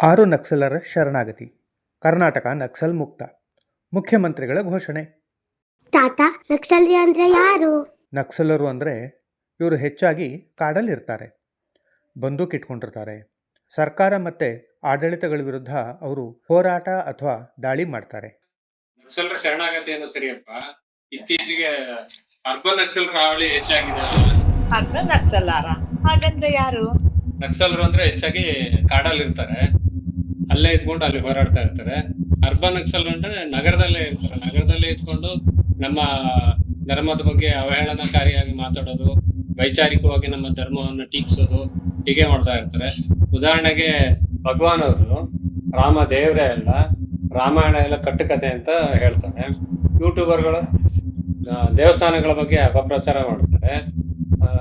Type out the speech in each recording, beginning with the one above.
ಆರು ನಕ್ಸಲರ ಶರಣಾಗತಿ. ಕರ್ನಾಟಕ ನಕ್ಸಲ್ ಮುಕ್ತ. ಮುಖ್ಯಮಂತ್ರಿಗಳ ಘೋಷಣೆ. ತಾತ ನಕ್ಸಲ್ರಿ ಅಂದ್ರೆ ಯಾರು? ನಕ್ಸಲರು ಅಂದ್ರೆ ಇವರು ಹೆಚ್ಚಾಗಿ ಕಾಡಲ್ಲಿರ್ತಾರೆ. ಬಂದೂಕ್ ಇಟ್ಕೊಂಡಿರ್ತಾರೆ. ಸರ್ಕಾರ ಮತ್ತೆ ಆಡಳಿತಗಳ ವಿರುದ್ಧ ಅವರು ಹೋರಾಟ ಅಥವಾ ದಾಳಿ ಮಾಡ್ತಾರೆ. ನಕ್ಸಲರ ಶರಣಾಗತಿ ಅನ್ನೋ ಸರಿಯಪ್ಪ ಇತ್ತೀಚೆಗೆ ಅರ್ಬನ್ ನಕ್ಸಲರ ಹಾವಳಿ ಹೆಚ್ಚಾಗಿದೆ ಅರ್ಬನ್ ನಕ್ಸಲಾರ ಹಾಗಂದ್ರೆ ಯಾರು? ನಕ್ಸಲರು ಅಂದ್ರೆ ಹೆಚ್ಚಾಗಿ ಕಾಡಲ್ಲಿ ಇರ್ತಾರೆ ಅಲ್ಲೇ ಇದ್ಕೊಂಡು ಅಲ್ಲಿ ಹೋರಾಡ್ತಾ ಇರ್ತಾರೆ. ಅರ್ಬನ್ ಅಂದ್ರೆ ನಗರದಲ್ಲೇ ಇರ್ತಾರೆ. ನಗರದಲ್ಲೇ ಇದ್ಕೊಂಡು ನಮ್ಮ ಧರ್ಮದ ಬಗ್ಗೆ ಅವಹೇಳನಕಾರಿಯಾಗಿ ಮಾತಾಡೋದು, ವೈಚಾರಿಕವಾಗಿ ನಮ್ಮ ಧರ್ಮವನ್ನು ಟೀಕಿಸೋದು ಹೀಗೆ ಮಾಡ್ತಾ ಇರ್ತಾರೆ. ಉದಾಹರಣೆಗೆ ಭಗವಾನ್ ಅವರು ರಾಮ ದೇವರೇ ಅಲ್ಲ, ರಾಮಾಯಣ ಎಲ್ಲ ಕಟ್ಟುಕತೆ ಅಂತ ಹೇಳ್ತಾರೆ. ಯೂಟ್ಯೂಬರ್ಗಳು ದೇವಸ್ಥಾನಗಳ ಬಗ್ಗೆ ಅಪಪ್ರಚಾರ ಮಾಡ್ತಾರೆ. ಆ,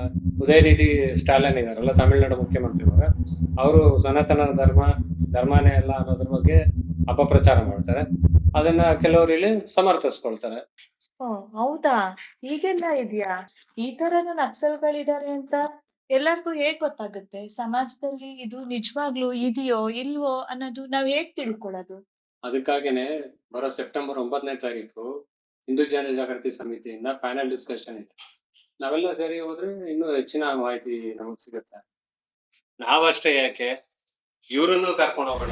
ಉದಯನಿಧಿ ಸ್ಟಾಲಿನ್ ಇದಾರಲ್ಲ ತಮಿಳುನಾಡು ಮುಖ್ಯಮಂತ್ರಿಗಳು ಅವರು ಸನಾತನ ಧರ್ಮ ಧರ್ಮನೇ ಅಲ್ಲ ಅನ್ನೋದ್ರ ಬಗ್ಗೆ ಅಪಪ್ರಚಾರ ಮಾಡ್ತಾರೆ. ಅದನ್ನ ಕೆಲವರು ಇಲ್ಲಿ ಸಮರ್ಥಿಸ್ಕೊಳ್ತಾರೆ. ಹೌದಾ? ಈಗೆಲ್ಲ ಇದೆಯಾ? ಈ ತರನು ನಕ್ಸಲ್ಗಳಿದ್ದಾರೆ ಅಂತ ಎಲ್ಲರಿಗೂ ಹೇಗ್ ಗೊತ್ತಾಗುತ್ತೆ? ಸಮಾಜದಲ್ಲಿ ಇದು ನಿಜವಾಗ್ಲೂ ಇದೆಯೋ ಇಲ್ವೋ ಅನ್ನೋದು ನಾವ್ ಹೇಗ್ ತಿಳ್ಕೊಳ್ಳೋದು? ಅದಕ್ಕಾಗೇನೆ ಬರೋ ಸೆಪ್ಟೆಂಬರ್ ಒಂಬತ್ತನೇ ತಾರೀಕು ಹಿಂದೂ ಜನ ಜಾಗೃತಿ ಸಮಿತಿಯಿಂದ ಪ್ಯಾನೆಲ್ ಡಿಸ್ಕಷನ್ ಇದೆ. ನಾವೆಲ್ಲ ಸೇರಿ ಹೋದ್ರೆ ಇನ್ನೂ ಹೆಚ್ಚಿನ ಮಾಹಿತಿ ನಮಗ್ ಸಿಗುತ್ತೆ. ನಾವಷ್ಟೇ ಯಾಕೆ? ಇವ್ರನ್ನು ಕರ್ಕೊಂಡು ಹೋಗೋಣ.